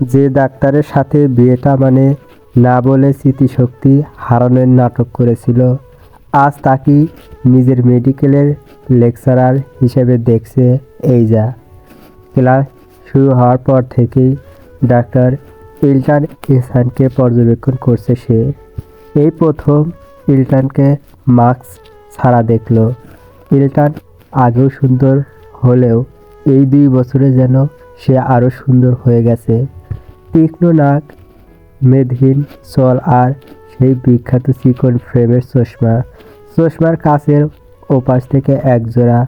যে ডাক্তারের সাথে বিয়েটা মানে না বলে স্মৃতিশক্তি হারানোর নাটক করেছিল, আজ তাকে নিজের মেডিকেলের লেকচারার হিসেবে দেখছে এই যা ক্লাস শুরু হওয়ার পর থেকেই ডাক্তার ইলটান ইহসানকে পর্যবেক্ষণ করছে সে। এই প্রথম ইলটানকে মাস্ক ছাড়া দেখল। ইলটান আগেও সুন্দর হলেও এই দুই বছরে যেন সে আরও সুন্দর হয়ে গেছে। তীক্ষ্ণ নাক, মেদহীন চল আর সেই বিখ্যাত চিকন ফ্রেমের চশমা। চশমার কাছের ওপাশ থেকে একজোড়া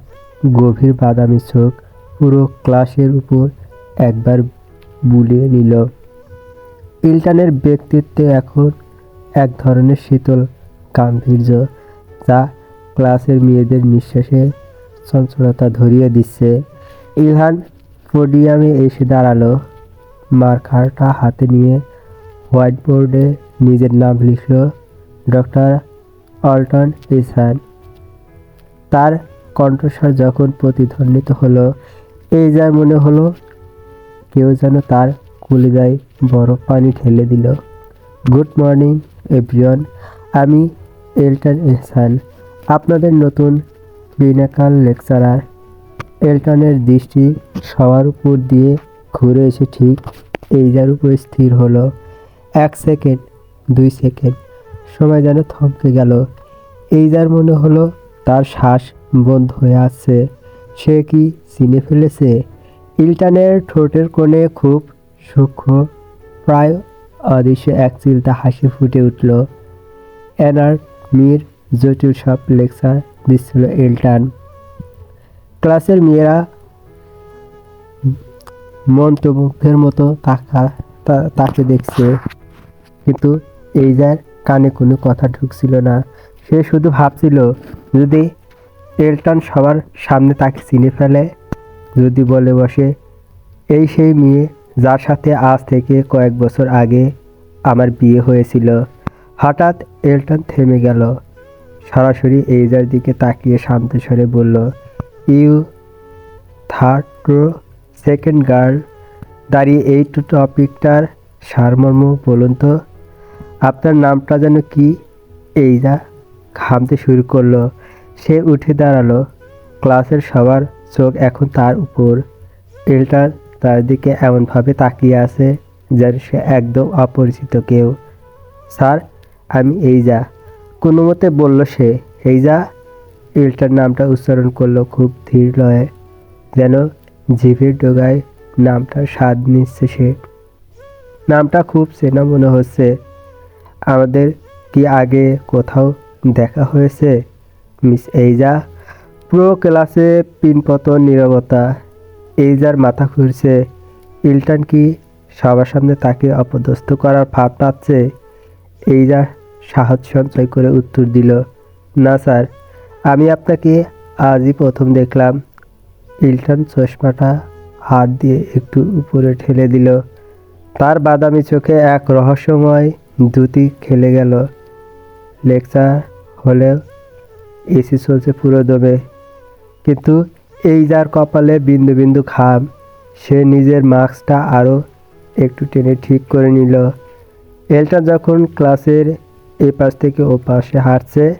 গভীর বাদামি চোখ পুরো ক্লাসের উপর একবার বুলিয়ে নিল। ইলটানের ব্যক্তিত্বে এখন এক ধরনের শীতল গাম্ভীর্য যা ক্লাসের মেয়েদের নিঃশ্বাসে চঞ্চলতা ধরিয়ে দিচ্ছে। ইলহান পোডিয়ামে এসে দাঁড়াল। মার্কারটা হাতে নিয়ে হোয়াইট বোর্ডে নিজের নাম লিখল ডক্টর অল্টন ইসান তার কণ্ঠস্বর যখন প্রতিধ্বনিত হলো, এই যার মনে হলো কেউ যেন তার কলিজায় বরফ পানি ঠেলে দিল। গুড মর্নিং, এভরিওয়ান, আমি এলটন এহসান আপনাদের নতুন ক্লিনিক্যাল লেকচারার। এলটনের দৃষ্টি সবার উপর দিয়ে ঘুরে এসে ঠিক এই যার উপর স্থির হলো। এক সেকেন্ড, দুই সেকেন্ড। সময় যেন থমকে গেল। এই যার মনে হলো তার শ্বাস বন্ধ হয়ে আসছে। সে কি চিনে ফেলেছে? ইলটানের ঠোঁটের কোণে খুব সূক্ষ্ম, প্রায় অদৃশ্য এক চিলতা হাসি ফুটে উঠল। এনার মির জটিল সব লেকচার দিচ্ছিল ইলটান। ক্লাসের মেয়েরা মন্ত্রমুগ্ধের মতো তাকা তাকে দেখছে। কিন্তু এই যার কানে কোনো কথা ঢুকছিল না। সে শুধু ভাবছিল, যদি এলটন সবার সামনে তাকে চিনে ফেলে, যদি বলে বসে, এই সেই মেয়ে যার সাথে আজ থেকে কয়েক বছর আগে আমার বিয়ে হয়েছিল। হঠাৎ এলটন থেমে গেল। সরাসরি এইজার দিকে তাকিয়ে শান্ত স্বরে বলল, ইউ থার্ড সেকেন্ড গার্ল দাঁড়িয়ে এই টু টপিকটার সারমর্ম বলুন তো। আপনার নামটা যেন কি? এই যা, ঘামতে শুরু করল। সে উঠে দাঁড়াল। ক্লাসের সবার চোখ এখন তার উপর। এলটার তার দিকে এমনভাবে তাকিয়ে আছে যেন সে একদম অপরিচিত কেউ। স্যার, আমি এই যা, কোনো মতে বলল সে, এই যা। এলটার নামটা উচ্চারণ করল খুব ধীর লয়ে, যেন জিভের ডোগায় নামটার স্বাদ নিচ্ছে সে। নামটা খুব চেনা মনে হচ্ছে। আমাদের কি আগে কোথাও দেখা হয়েছে? মিস এইজা পুরো ক্লাসে পিনপতন নীরবতা। এইজার মাথা ঘুরছে। ইলটান কি সবার সামনে তাকে অপদস্থ করার ভাব পাচ্ছে? এইজা সাহস সঞ্চয় করে উত্তর দিল, না স্যার, আমি আপনাকে আজই প্রথম দেখলাম। ইলটন চশমাটা হাত দিয়ে একটু উপরে ঠেলে দিল। তার বাদামি চোখে এক রহস্যময় দ্যুতি খেলে গেল। লেকচার হলেও এসি চলছে পুরো দমে। কিন্তু এই যার কপালে বিন্দু বিন্দু খাম সে নিজের মাস্কটা আরও একটু টেনে ঠিক করে নিল। এলটা যখন ক্লাসের এ পাশ থেকে ও পাশে হাঁটছে,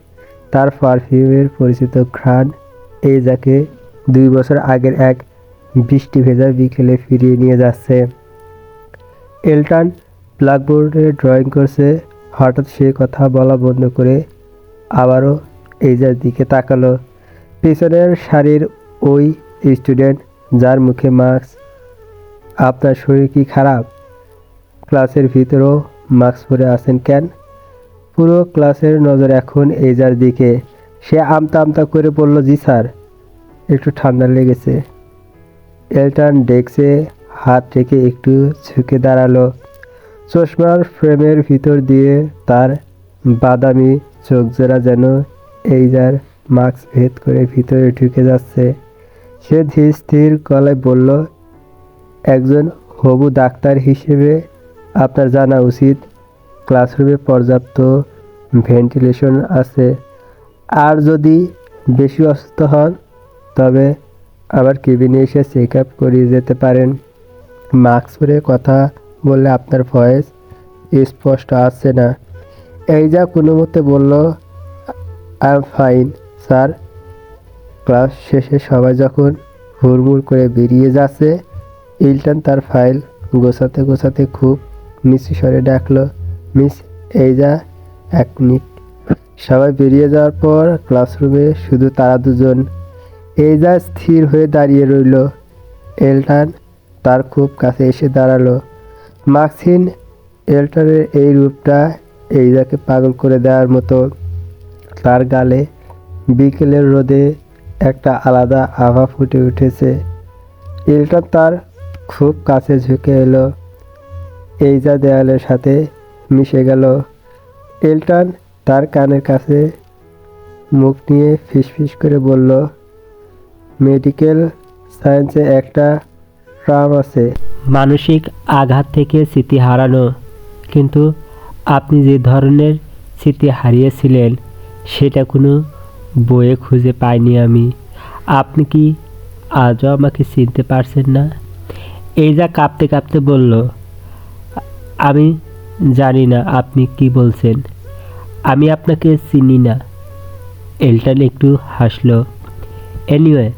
তার পারফিউমের পরিচিত ঘ্রাণ এই যাকে দুই বছর আগের এক বৃষ্টি ভেজা বিকেলে ফিরিয়ে নিয়ে যাচ্ছে। এলটান ব্ল্যাকবোর্ডে ড্রয়িং করছে। হঠাৎ সে কথা বলা বন্ধ করে আবারও এইজার দিকে তাকালো। পিছনের সারির ওই স্টুডেন্ট যার মুখে মাস্ক, আপনার শরীর কি খারাপ? ক্লাসের ভিতরেও মাস্ক পরে আছেন কেন? পুরো ক্লাসের নজর এখন এইজার দিকে। সে আমতা আমতা করে বলল, জি স্যার। একটু ঠান্ডা লেগেছে। এলটান ডেস্কে হাত রেখে একটু ঝুঁকে দাঁড়াল। চশমার ফ্রেমের ভিতর দিয়ে তার বাদামি চোখ জোড়া যেন এই যার মাস্ক ভেদ করে ভিতরে ঢুকে যাচ্ছে। সে ধীর স্থির গলায় বলল, একজন হবু ডাক্তার হিসেবে আপনার জানা উচিত। ক্লাসরুমে পর্যাপ্ত ভেন্টিলেশন আছে। আর যদি বেশি অসুস্থ হন তবে আবার কেবিনে এসে চেক আপ করিয়ে যেতে পারেন। মাস্ক পরে কথা বললে আপনার ভয়েস স্পষ্ট আসছে না। এই যা কোনো মতে বলল I am fine sir class শেষে সবাই যখন হুড়মুড় করে বেরিয়ে যাচ্ছে, ইলটন তার ফাইল গোছাতে গোছাতে খুব মিসি স্বরে ডাকলো, মিস, এই যা, এক মিনিট। সবাই বেরিয়ে যাওয়ার পর ক্লাসরুমে শুধু তারা দুজন যা স্থির হয়ে দাঁড়িয়ে রইল। এলটান তার খুব কাছে এসে দাঁড়াল। মার্কসিন এলটনের এই রূপটা এইজাকে পাগল করে দেওয়ার মতো। তার গালে বিকেলের রোদে একটা আলাদা আভা ফুটে উঠেছে। এলটন তার খুব কাছে ঝুঁকে এলো। এই যা দেয়ালের সাথে মিশে গেল। এলটন তার কানের কাছে মুখ নিয়ে ফিসফিস করে বলল মেডিকেল সায়েন্সে একটা ট্রাম আছে। মানসিক আঘাত থেকে স্মৃতি হারানো। কিন্তু আপনি যে ধরনের স্মৃতি হারিয়েছিলেন, সেটা কোনো বইয়ে খুঁজে পাইনি আমি। আপনি কি আজও আমাকে চিনতে পারছেন না? এই যা কাঁপতে কাঁপতে বলল, আমি জানি না আপনি কি বলছেন। আমি আপনাকে চিনি না। এলটান একটু হাসলো। এনিওয়ে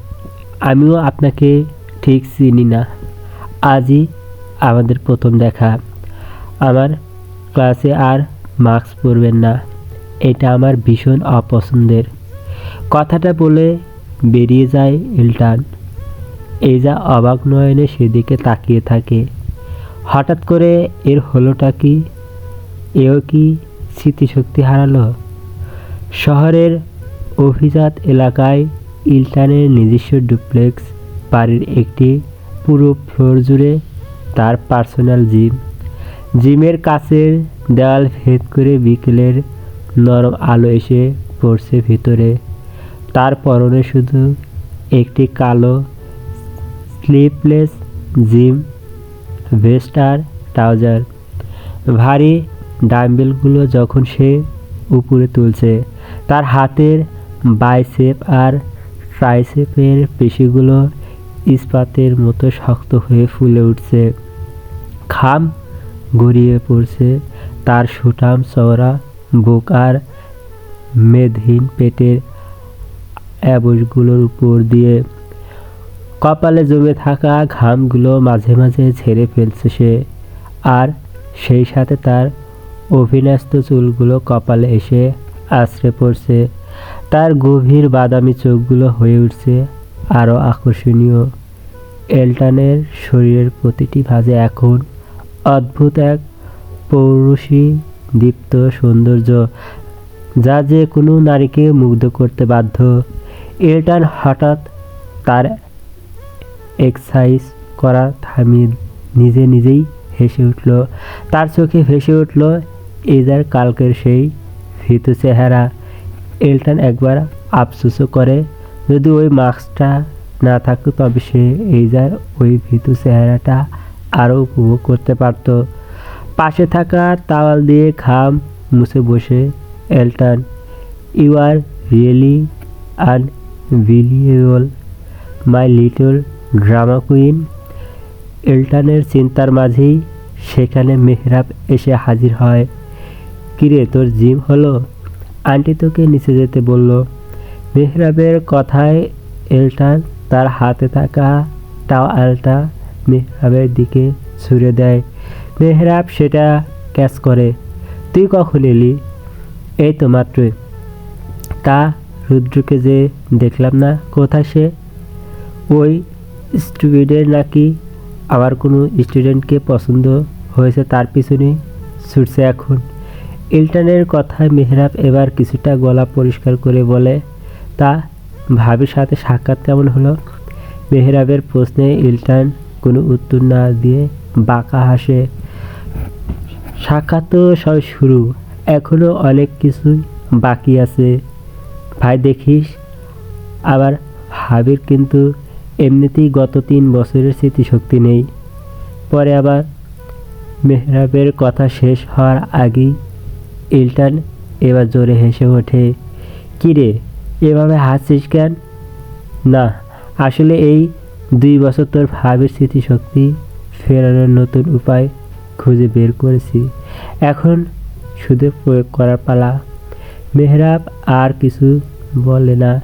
আমিও আপনাকে ঠিক চিনি না। আজই আমাদের প্রথম দেখা। আমার ক্লাসে আর মাস্ক পরবেন না। এটা আমার ভীষণ অপছন্দের। কথাটা বলে বেরিয়ে যায় ইলটান এই যা অবাক নয়নে সেদিকে তাকিয়ে থাকে। হঠাৎ করে এর হলোটা কি? এও কি স্মৃতিশক্তি হারালো? শহরের অভিজাত এলাকায় ইলটানের নিজস্ব ডুপ্লেক্স বাড়ির একটি পুরো ফ্লোর জুড়ে তার পার্সোনাল জিম। জিমের কাছের দেওয়াল ভেদ করে বিকেলের নরম আলো এসে পড়ছে ভিতরে। তার পরনে শুধু একটি কালো স্লিপলেস জিম, ভেস্ট আর ট্রাউজার। ভারী ডাম্বেলগুলো যখন সে উপরে তুলছে, তার হাতের বাইসেপ আর ট্রাইসেপের পেশিগুলো ইস্পাতের মতো শক্ত হয়ে ফুলে উঠছে। খাম গড়িয়ে পড়ছে। তার সুঠাম চওড়া বুক আর মেদহীন পেটের অ্যাবসগুলোর উপর দিয়ে কপালে জমে থাকা ঘামগুলো মাঝে মাঝে ছেড়ে ফেলছে সে। আর সেই সাথে তার অভিন্যস্ত চুলগুলো কপালে এসে আছড়ে পড়ছে। তার গভীর বাদামি চোখগুলো হয়ে উঠছে আরও আকর্ষণীয়। এলটানের শরীরের প্রতিটি ভাঁজে এখন অদ্ভুত এক পৌরুষী দীপ্ত সৌন্দর্য যা যে কোনো নারীকে মুগ্ধ করতে বাধ্য। এলটান হঠাৎ তার এক্সারসাইজ করা থামিয়ে নিজে নিজেই হেসে উঠল। তার চোখে ভেসে উঠল এজার কালকের সেই ভীতু চেহারা। এলটান একবার আফসোসও করে, যদি ওই মাস্কটা না থাকতো তবে সে এই এইজার ওই ভীতু চেহারাটা আরও উপভোগ করতে পারত। পাশে থাকা তাওয়াল দিয়ে খাম মুছে বসে Elton you are really unbelievable my little drama queen এলটানের চিন্তার মাঝেই সেখানে মেহরাব এসে হাজির হয়। কিরে, তোর জিম হলো? আন্টি তোকে নিচে যেতে বলল। মেহরাবের কথায় এলটান তার হাতে থাকা টাওয়ালটা মেহরাবের দিকে ছুড়ে দেয়। মেহরাব সেটা ক্যাচ করে। তুই কখন এলি? এই তো মাত্রই। তা রুদ্রকে যে দেখলাম না, কোথায় সে? ওই স্টুডেন্ট নাকি আবার কোনো স্টুডেন্টকে পছন্দ হয়েছে তার পিছনে ছুটছে এখন। ইলটানের কথায় মেহরাব এবার কিছুটা গলা পরিষ্কার করে বলে, তা ভাবির সাথে সাক্ষাৎ কেমন হলো? মেহরাবের প্রশ্নে ইলটান কোনো উত্তর না দিয়ে বাঁকা হাসে, সাক্ষাৎ তো সব শুরু এখনও অনেক কিছুই বাকি আছে। ভাই দেখিস, আবার ভাবির কিন্তু এমনিতেই গত তিন বছরের স্মৃতিশক্তি নেই। পরে আবার মেহরাবের কথা শেষ হওয়ার আগেই ইলটান এবার জোরে হেসে ওঠে, কিরে, এভাবে হাসছিস কেন? না, আসলে এই দুই বছর তোর ভাবের স্মৃতিশক্তি ফেরানোর নতুন উপায় খুঁজে বের করেছি। এখন শুধু প্রয়োগ করার পালা। মেহরাব আর কিছু বলে না।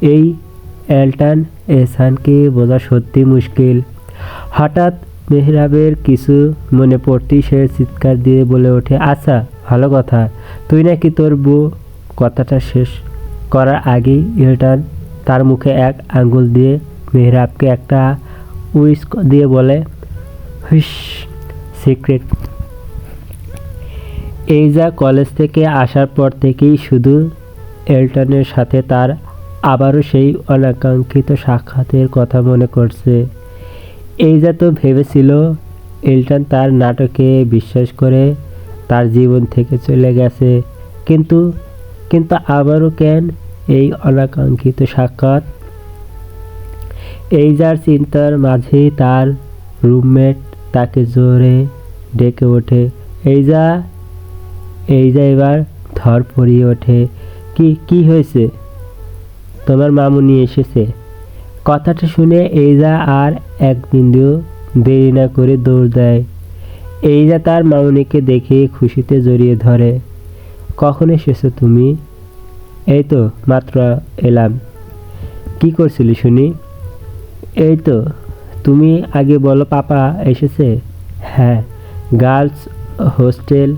এই এলটান এহসানকে বোঝা সত্যি মুশকিল। হঠাৎ মেহরাবের কিছু মনে পড়তেই সে চিৎকার দিয়ে বলে ওঠে আচ্ছা ভালো কথা। তুই নাকি তোর বউ? কথাটা শেষ করার আগেই ইলটান তার মুখে এক আঙ্গুল দিয়ে মেহরাবকে একটা উইস দিয়ে বলে হুস সিক্রেট। এই যা কলেজ থেকে আসার পর থেকেই শুধু এলটনের সাথে তার আবারও সেই অনাকাঙ্ক্ষিত সাক্ষাতের কথা মনে করছে এই যা তো ভেবেছিল এলটন তার নাটকে বিশ্বাস করে তার জীবন থেকে চলে গেছে। কিন্তু কিন্তু আবারও কেন এই অনাকাঙ্ক্ষিত সাক্ষাৎ? এই যার চিন্তার মাঝেই তার রুমমেট তাকে জোরে ডেকে ওঠে। এই যা এই যা এবার ধর পড়িয়ে ওঠে। কি কি হয়েছে? তোমার মামুনি এসেছে। কথাটা শুনে এই যা আর এক বিন্দু দেরি না করে দৌড় দেয়। এই যা তার মামুনিকে দেখে খুশিতে জড়িয়ে ধরে, কখন এসেছ তুমি? এই তো, মাত্র এলাম। কি করছিলি শুনি? এই তো, তুমি আগে বলো পাপা এসেছে? হ্যাঁ গার্লস হোস্টেল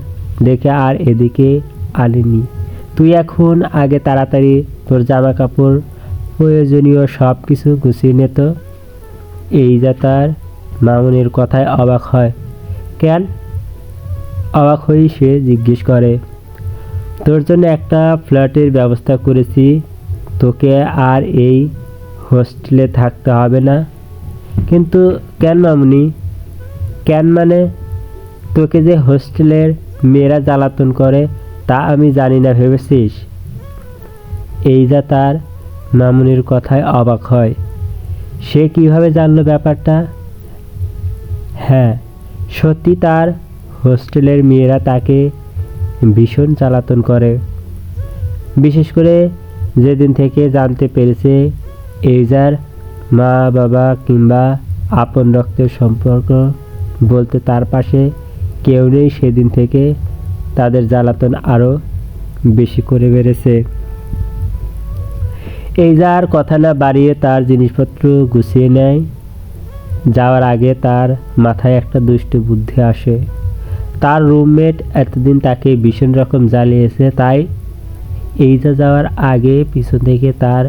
দেখে আর এদিকে আনিনি তুই এখন আগে তাড়াতাড়ি তোর জামা কাপড় প্রয়োজনীয় সব কিছু গুছিয়ে নে তো। এই যা তার মামুনির কথায় অবাক হয়। কেন? অবাক হয়েই সে জিজ্ঞেস করে, তোর জন্য একটা ফ্ল্যাটের ব্যবস্থা করেছি। তোকে আর এই হোস্টেলে থাকতে হবে না। কিন্তু কেন মামুনি? কেন মানে? তোকে যে হোস্টেলের মেয়েরা জ্বালাতন করে, তা আমি জানি না, ভেবেছিস? এই যা তার মামুনির কথায় অবাক হয়। সে কীভাবে জানলো ব্যাপারটা? হ্যাঁ সত্যি তার হোস্টেলের মেয়েরা তাকে ভীষণ চালাতন করে। বিশেষ করে যেদিন থেকে জানতে পেরেছে এই যার মা, বাবা কিংবা আপন রক্তের সম্পর্ক বলতে তার পাশে কেউ নেই, সেদিন থেকে তাদের জ্বালাতন আরও বেশি করে বেড়েছে। এই যার কথা না বাড়িয়ে তার জিনিসপত্র গুছিয়ে নেয়। যাওয়ার আগে তার মাথায় একটা দুষ্ট বুদ্ধি আসে। তার রুমমেট এতদিন তাকে ভীষণ রকম জ্বালিয়েছে, তাই এই যা যাওয়ার আগে পিছন থেকে তার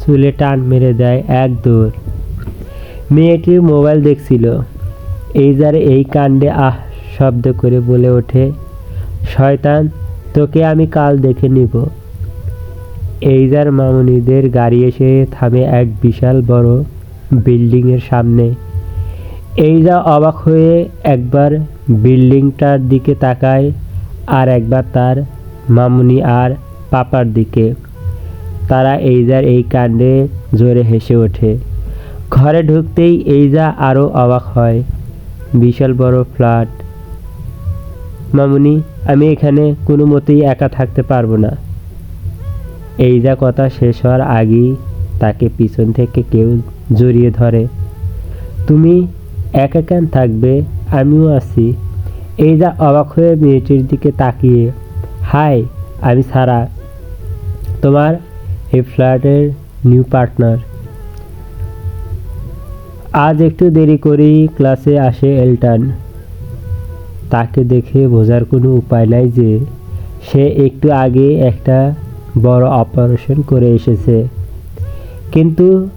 চুলে টান মেরে দেয় এক দৌড়। মেয়েটি মোবাইল দেখছিল। এই যার এই কাণ্ডে আহ শব্দ করে বলে ওঠে, শয়তান, তোকে আমি কাল দেখে নিব। এই যার মামুনিদের গাড়ি এসে থামে এক বিশাল বড় বিল্ডিংয়ের সামনে। এই যা অবাক হয়ে একবার বিল্ডিংটার দিকে তাকায় আর একবার তার মামুনি আর পাপার দিকে। তারা এই যার এই কাণ্ডে জোরে হেসে ওঠে। ঘরে ঢুকতেই এই যা আরও অবাক হয়। বিশাল বড় ফ্ল্যাট। মামুনি, আমি এখানে কোনো মতেই একা থাকতে পারব না। এই যা কথা শেষ হওয়ার আগেই তাকে পিছন থেকে কেউ জড়িয়ে ধরে। তুমি একা কেন থাকবে, আমিও আছি। এই যা অবাক হয়ে মেয়েটির দিকে তাকিয়ে হাই আমি সারা তোমার এই ফ্ল্যাটের নিউ পার্টনার। আজ একটু দেরি করেই ক্লাসে আসে এলটান। তাকে দেখে বোঝার কোনো উপায় নাই যে সে একটু আগে একটা বড় অপারেশন করে এসেছে। কিন্তু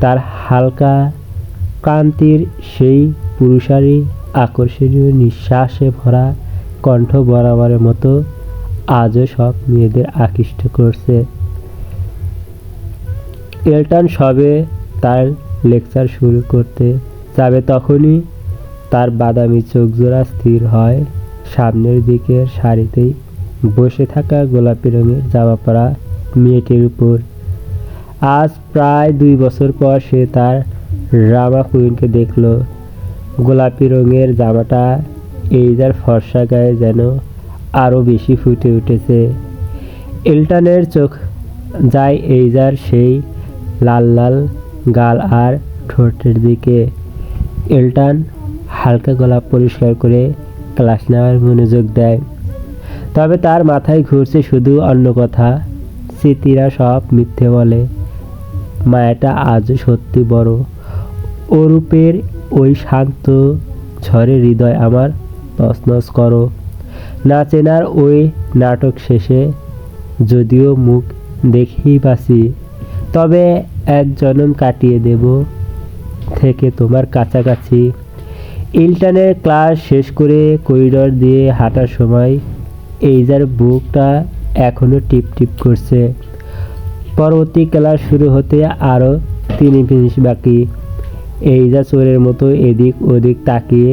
তার হালকা কান্তির সেই পুরুষারী আকর্ষণীয় নিঃশ্বাসে ভরা কণ্ঠ বরাবরের মতো আজও সব মেয়েদের আকৃষ্ট করছে। এলটন সবে তার লেকচার শুরু করতে যাবে তখনই তার বাদামি চোখ জোড়া স্থির হয়। সামনের দিকের সারিতেই বসে থাকা গোলাপি রঙের জামা পরা মেয়েটির উপর। আজ প্রায় দুই বছর পর সে তার রামা কুইনকে দেখল। গোলাপি রঙের জামাটা এই যার ফর্সা গায়ে যেন আরও বেশি ফুটে উঠেছে। এলটনের চোখ যায় এই যার সেই লাল লাল গাল আর ঠোঁটের দিকে। এলটান হালকা গোলাপ পরিষ্কার করে ক্লাস নেওয়ার মনোযোগ দেয়। তবে তার মাথায় ঘুরছে শুধু অন্য কথা, স্মৃতিরা সব মিথ্যে বলে। মায়াটা আজও সত্যি বড়। অরূপের ওই শান্ত ঝড়ে হৃদয় আমার তছনছ করো। না চেনার ওই নাটক শেষে যদিও মুখ দেখেই বাসি তবে এক জনম কাটিয়ে দেব থেকে তোমার কাছাকাছি। ইলটানের ক্লাস শেষ করে করিডর দিয়ে হাঁটার সময় এইজার বুকটা এখনও টিপ টিপ করছে। পরবর্তী ক্লাস শুরু হতে আরও তিন মিনিট বাকি। এইজা চোরের মতো এদিক ওদিক তাকিয়ে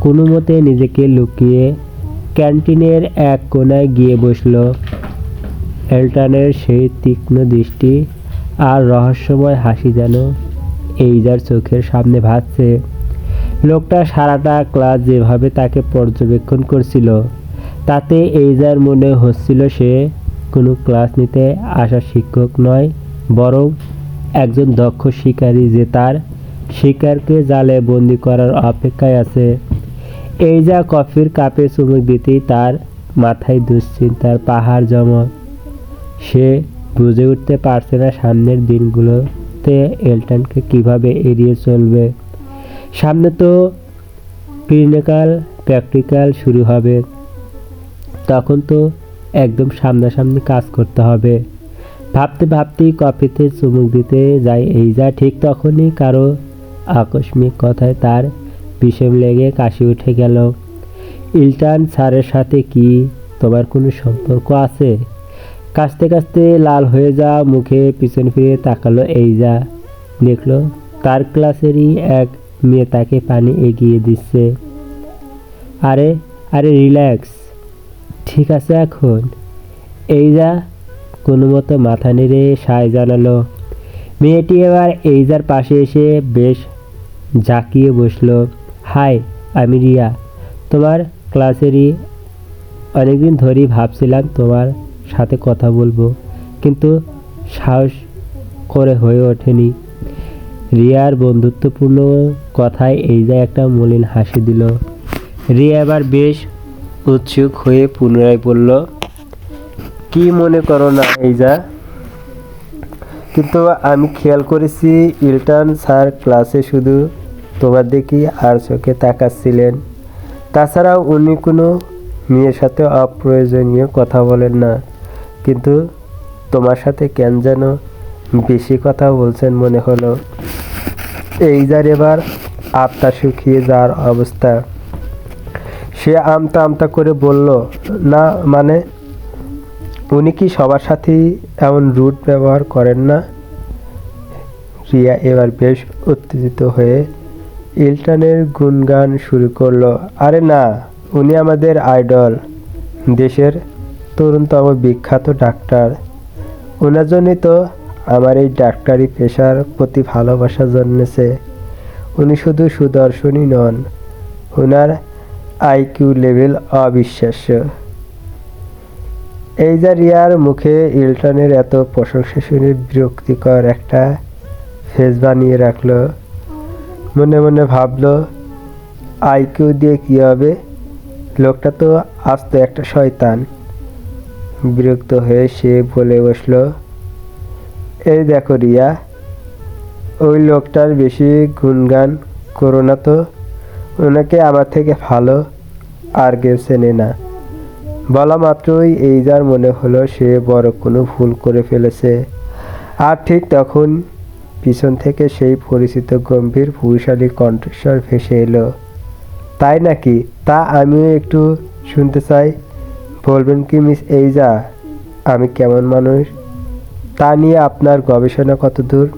কোনো মতে নিজেকে লুকিয়ে ক্যান্টিনের এক কোনায় গিয়ে বসল। এলটানের সেই তীক্ষ্ণ দৃষ্টি আর রহস্যময় হাসি যেন এইজার চোখের সামনে ভাসছে। লোকটা সারাটা ক্লাস যেভাবে তাকে পর্যবেক্ষণ করছিল, তাতে এইজার মনে হচ্ছিল সে কোনো ক্লাস নিতে আসা শিক্ষক নয়, বরং একজন দক্ষ শিকারী যে তার শিকারকে জালে বন্দি করার অপেক্ষায় আছে। এই যা কফির কাপে চুমুক দিতেই তার মাথায় দুশ্চিন্তার পাহাড় জমা সে বুঝে উঠতে পারছে না সামনের দিনগুলোতে এলটনকে কীভাবে এড়িয়ে চলবে। সামনে তো ক্লিনিক্যাল প্র্যাকটিক্যাল শুরু হবে। তখন তো একদম সামনাসামনি কাজ করতে হবে। ভাবতে ভাবতেই কফিতে চুমুক দিতে যায় এই যা ঠিক তখনই কারও আকস্মিক কথায় তার বিষম লেগে কাশি উঠে গেল। ইলটান স্যারের সাথে কি তোমার কোনো সম্পর্ক আছে? কাশতে কাশতে লাল হয়ে যা মুখে পিছন ফিরে তাকালো এই যা। দেখল তার ক্লাসেরই এক মেয়ে তাকে পানি এগিয়ে দিচ্ছে। আরে আরে রিল্যাক্স। ঠিক আছে এখন। এই যা, কোনো মতো মাথা নেড়ে সায় জানালো। মেয়েটি এবার এইজার পাশে এসে বেশ জাকিয়ে বসল। হাই আমি রিয়া। তোমার ক্লাসেরই অনেকদিন ধরেই ভাবছিলাম তোমার সাথে কথা বলব, কিন্তু সাহস করে হয়ে ওঠেনি। রিয়ার বন্ধুত্বপূর্ণ কথায় এই যে একটা মলিন হাসি দিল। রিয়া এবার বেশ উৎসুক হয়ে পুনরায় বলল, কি মনে করো না এই যা কিন্তু আমি খেয়াল করেছি ইলটান স্যার ক্লাসে শুধু তোমার দেখি আর চোখে তাকাচ্ছিলেন। তাছাড়াও উনি কোনো মেয়ের সাথে অপ্রয়োজনীয় কথা বলেন না। কিন্তু তোমার সাথে কেন যেন বেশি কথা বলছেন মনে হলো। এই যার এবার আত্মা শুকিয়ে যাওয়ার অবস্থা। সে আমতা আমতা করে বলল, না মানে? উনি কি সবার সাথেই এমন রুট ব্যবহার করেন না? রিয়া এবার বেশ উত্তেজিত হয়ে ইলটনের গুণগান শুরু করল, আরে না, উনি আমাদের আইডল, দেশের তরুণতম বিখ্যাত ডাক্তার। ওনার জন্যই তো আমার এই ডাক্তারি পেশার প্রতি ভালোবাসা জন্মেছে। উনি শুধু সুদর্শনই নন ওনার আইকিউ লেভেল অবিশ্বাস্য। এই যা রিয়ার মুখে ইলটনের এত প্রশংসা শুনে বিরক্তিকর একটা ফেস বানিয়ে রাখল। মনে মনে ভাবলো আইকিউ দিয়ে কী হবে? লোকটা তো আস্ত একটা শয়তান। বিরক্ত হয়ে সে বলে বসল, এই দেখো রিয়া, ওই লোকটার বেশি গুণগান করো না তো। ওনাকে আমার থেকে ভালো আর কেউ চেনে না। বলা মাত্রই এই যার মনে হলো সে বড় কোনো ভুল করে ফেলেছে। আর ঠিক তখন পিছন থেকে সেই পরিচিত গম্ভীর পুরুষালী কণ্ঠস্বর ভেসে এলো। তাই নাকি? তা আমিও একটু শুনতে চাই। বলবেন কি মিস এইজা, আমি কেমন মানুষ? তা নিয়ে আপনার গবেষণা কত দূর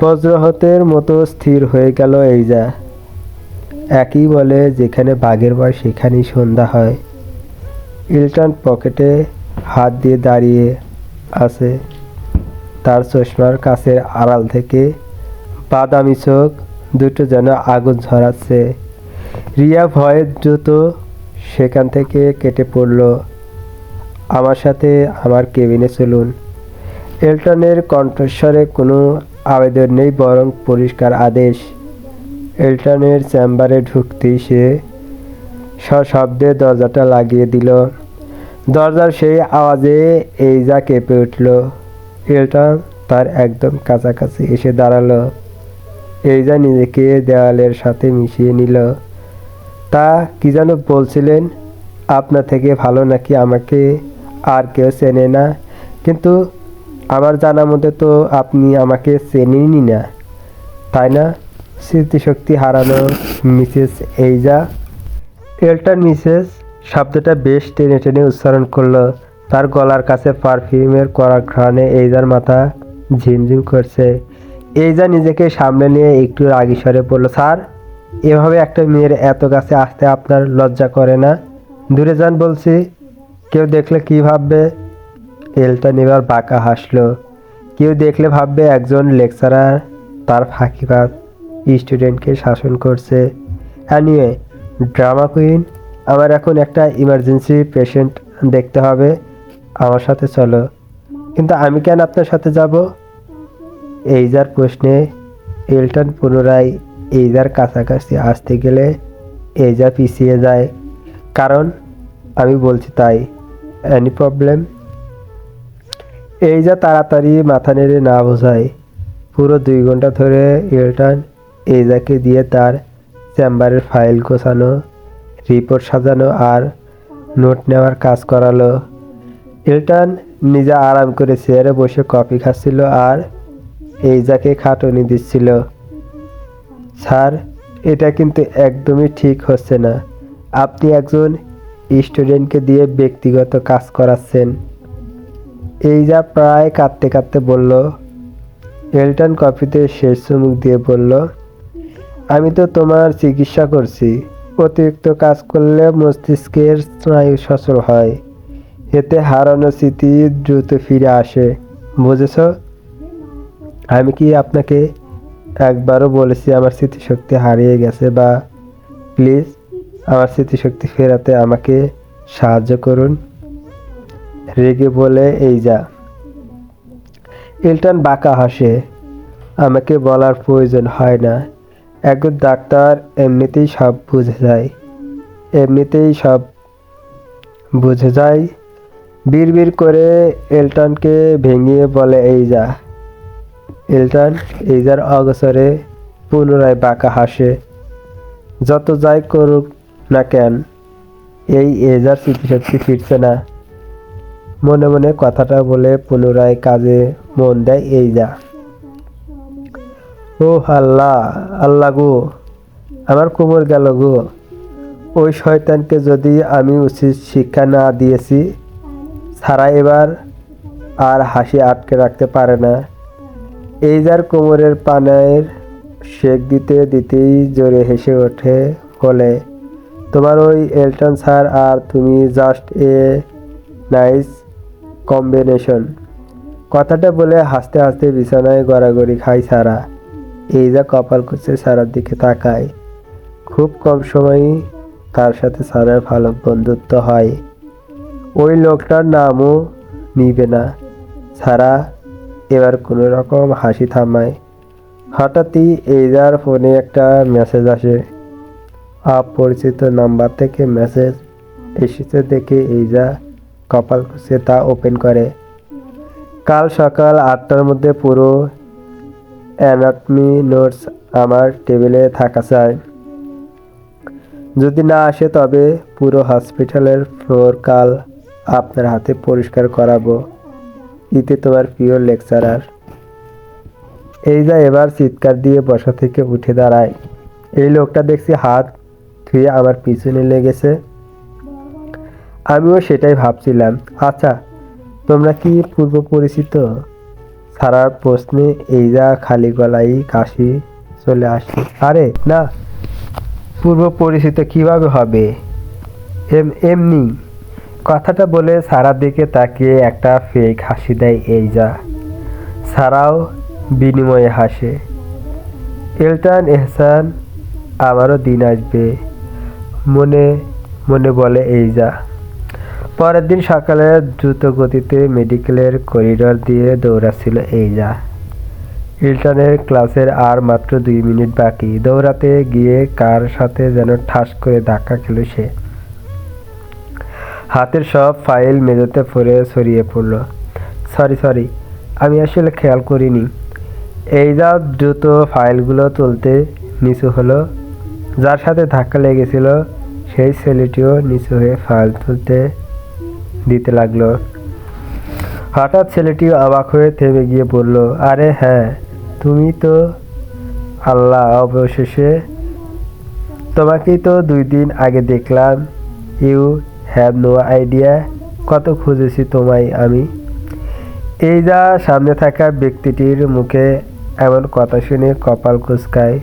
বজ্রহতের মতো স্থির হয়ে গেল এইজা। একই বলে, যেখানে বাঘের ভয় সেখানেই সন্ধ্যা হয়। ইলটন পকেটে হাত দিয়ে দাঁড়িয়ে আছে। তার চশমার কাছের আড়াল থেকে বাদামি চোখ দুটো যেন আগুন ঝরাচ্ছে। রিয়া ভয়ের দ্রুত সেখান থেকে কেটে পড়ল, আমার সাথে আমার কেবিনে চলুন। এলটনের কণ্ঠস্বরে কোনো আবেদন নেই, বরং পরিষ্কার আদেশ। এলটনের চেম্বারে ঢুকতেই সে সশব্দে দরজাটা লাগিয়ে দিল। দরজার সেই আওয়াজে এই যা কেঁপে উঠল। এলটন তার একদম কাছাকাছি এসে দাঁড়াল। এই যা নিজেকে দেওয়ালের সাথে মিশিয়ে নিল। তা কি যেন বলছিলেন? আপনার থেকে ভালো নাকি আমাকে আর কেউ চেনে না? কিন্তু আমার জানা মতে তো আপনি আমাকে চেনেনই না। তাই না? স্মৃতিশক্তি হারানো মিসেস এইজা। এলটন মিসেস শব্দটা বেশ টেনে টেনে উচ্চারণ করল। তার গলার কাছে পারফিউমের কড়া ঘ্রাণে এইজার মাথা ঝিমঝিম করছে। এইজা নিজেকে সামনে নিয়ে একটু রাগী স্বরে বলল, স্যার, এভাবে একটা মেয়ের এত কাছে আসতে আপনার লজ্জা করে না? দূরে যান, বলছি। কেউ দেখলে কি ভাববে? এলটন এবার বাঁকা হাসলো। কেউ দেখলে ভাববে একজন লেকচারার তার ফাঁকিবাজ স্টুডেন্টকে শাসন করছে। অ্যানিওয়ে ড্রামা কুইন, আমার এখন একটা ইমার্জেন্সি পেশেন্ট দেখতে হবে। আমার সাথে চলো। কিন্তু আমি কেন আপনার সাথে যাব? এইজার প্রশ্নে এলটন পুনরায় এইজার কাছাকাছি আসতে গেলে এইজা পিছিয়ে যায়। কারণ আমি বলছি তাই। অ্যানি প্রবলেম এই যা তাড়াতাড়ি মাথা নেড়ে না বোঝায়। পুরো দুই ঘণ্টা ধরে এলটন এইজাকে দিয়ে তার চেম্বারের ফাইল গোছানো, রিপোর্ট সাজানো আর নোট নেওয়ার কাজ করালো। এলটন নিজে আরাম করে চেয়ারে বসে কফি খাচ্ছিল আর এইজাকে খাটনি দিচ্ছিল। স্যার, এটা কিন্তু একদমই ঠিক হচ্ছে না। আপনি একজন স্টুডেন্টকে দিয়ে ব্যক্তিগত কাজ করাচ্ছেন। এই যা প্রায় কাঁদতে কাঁদতে বলল। এলটন কফিতে শেষ চুমুক দিয়ে বলল আমি তো তোমার চিকিৎসা করছি। অতিরিক্ত কাজ করলে মস্তিষ্কের স্নায়ু সচল হয়। এতে হারানো স্মৃতি দ্রুত ফিরে আসে। বুঝেছ? আমি কি আপনাকে একবারও বলেছি আমার স্মৃতিশক্তি হারিয়ে গেছে বা প্লিজ আমার স্মৃতিশক্তি ফেরাতে আমাকে সাহায্য করুন? রেগে বলে, এই যা। ইলটন বাঁকা হাসে। আমাকে বলার প্রয়োজন হয় না। একজন ডাক্তার এমনিতেই সব বুঝে যায়। এমনিতেই সব বুঝে যায়। বিড়বিড় করে এলটনকে ভেঙিয়ে বলে, এই যা। এলটন এইজার অগসরে পুনরায় বাঁকা হাসে। যত যাই করুক না কেন, এই এজার স্মৃতিশক্তি ফিরছে না। মনে মনে কথাটা বলে পুনরায় কাজে মন দেয় এই যা ও আল্লাহ আল্লাহ গো, আমার কোমর গেল গো। ওই শয়তানকে যদি আমি উচিত শিক্ষা না দিয়েছি, সারা এবার আর হাসি আটকে রাখতে পারে না। এই যার কোমরের পানের শেক দিতে দিতেই জোরে হেসে ওঠে, বলে, তোমার ওই এলটন স্যার আর তুমি জাস্ট এ নাইস কম্বিনেশন। কথাটা বলে হাসতে হাসতে বিছানায় গড়াগড়ি খাই সারা। এই যা কপাল করছে সারার দিকে তাকায়। খুব কম সময়ই তার সাথে সারার ভালো বন্ধুত্ব হয়। ওই লোকটার নামও নিবে না। সারা এবার কোনো রকম হাসি থামায়। হঠাৎই এইজার ফোনে একটা মেসেজ আসে। অপরিচিত নাম্বার থেকে মেসেজ এসেছে দেখে এইজা কপাল খুঁজে তা ওপেন করে। কাল সকাল আটটার মধ্যে পুরো অ্যানাটমি নোটস আমার টেবিলে থাকা চাই। যদি না আসে তবে পুরো হসপিটালের ফ্লোর কাল আপনার হাতে পরিষ্কার করাবো, ইতে তোমার প্রিয় লেকচারার। এই যা এবার চিৎকার দিয়ে বসা থেকে উঠে দাঁড়ায়। এই লোকটা দেখছি হাত ধুয়ে আমার পিছনে লেগেছে। আমিও সেটাই ভাবছিলাম। আচ্ছা তোমরা কি পূর্ব পরিচিত? সারার প্রশ্নে এই যা খালি গলাই কাশি চলে আসে আরে, না, পূর্ব পরিচিত কীভাবে হবে? এম, এমনি। কথাটা বলে সারার দিকে তাকিয়ে একটা ফেক হাসি দেয় এই যা। সারাও বিনিময়ে হাসে। এলটান এহসান আবারও দিন আসবে। মনে মনে বলে এই যা। পরের দিন সকালে দ্রুত গতিতে মেডিকেলের করিডর দিয়ে দৌড়াচ্ছিল এই যা। ইলটনের ক্লাসের আর মাত্র দুই মিনিট বাকি। দৌড়াতে গিয়ে কার সাথে যেন ঠাস করে ধাক্কা খেল সে। হাতের সব ফাইল মেঝেতে পড়ে ছড়িয়ে পড়ল। সরি সরি, আমি আসলে খেয়াল করিনি। এই যা দ্রুত ফাইলগুলো তুলতে নিচু হলো। যার সাথে ধাক্কা লেগেছিল, সেই ছেলেটিও নিচু হয়ে ফাইল তুলতে দিতে লাগল। হঠাৎ ছেলেটি অবাক হয়ে থেমে গিয়ে বলল, আরে হ্যাঁ তুমি তো আল্লাহ অবশেষে তোমাকেই তো দুই দিন আগে দেখলাম। ইউ হ্যাভ নো আইডিয়া, কত খুঁজেছি তোমায় আমি? এই যা সামনে থাকা ব্যক্তিটির মুখে এমন কথা শুনে কপাল কুচকায়।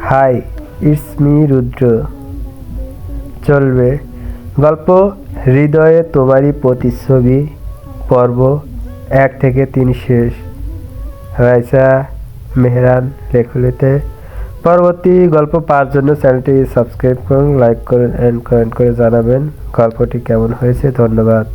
Hi, it's me Rudra. চলবে। গল্প, হৃদয়ে তোমারই প্রতিচ্ছবি, পর্ব, এক থেকে তিন শেষ। রাইসা মেহরান লেখলিতে পরবর্তী গল্প পাওয়ার জন্য চ্যানেলটি সাবস্ক্রাইব করুন, লাইক করুন অ্যান্ড কমেন্ট করে জানাবেন। গল্পটি কেমন হয়েছে? ধন্যবাদ।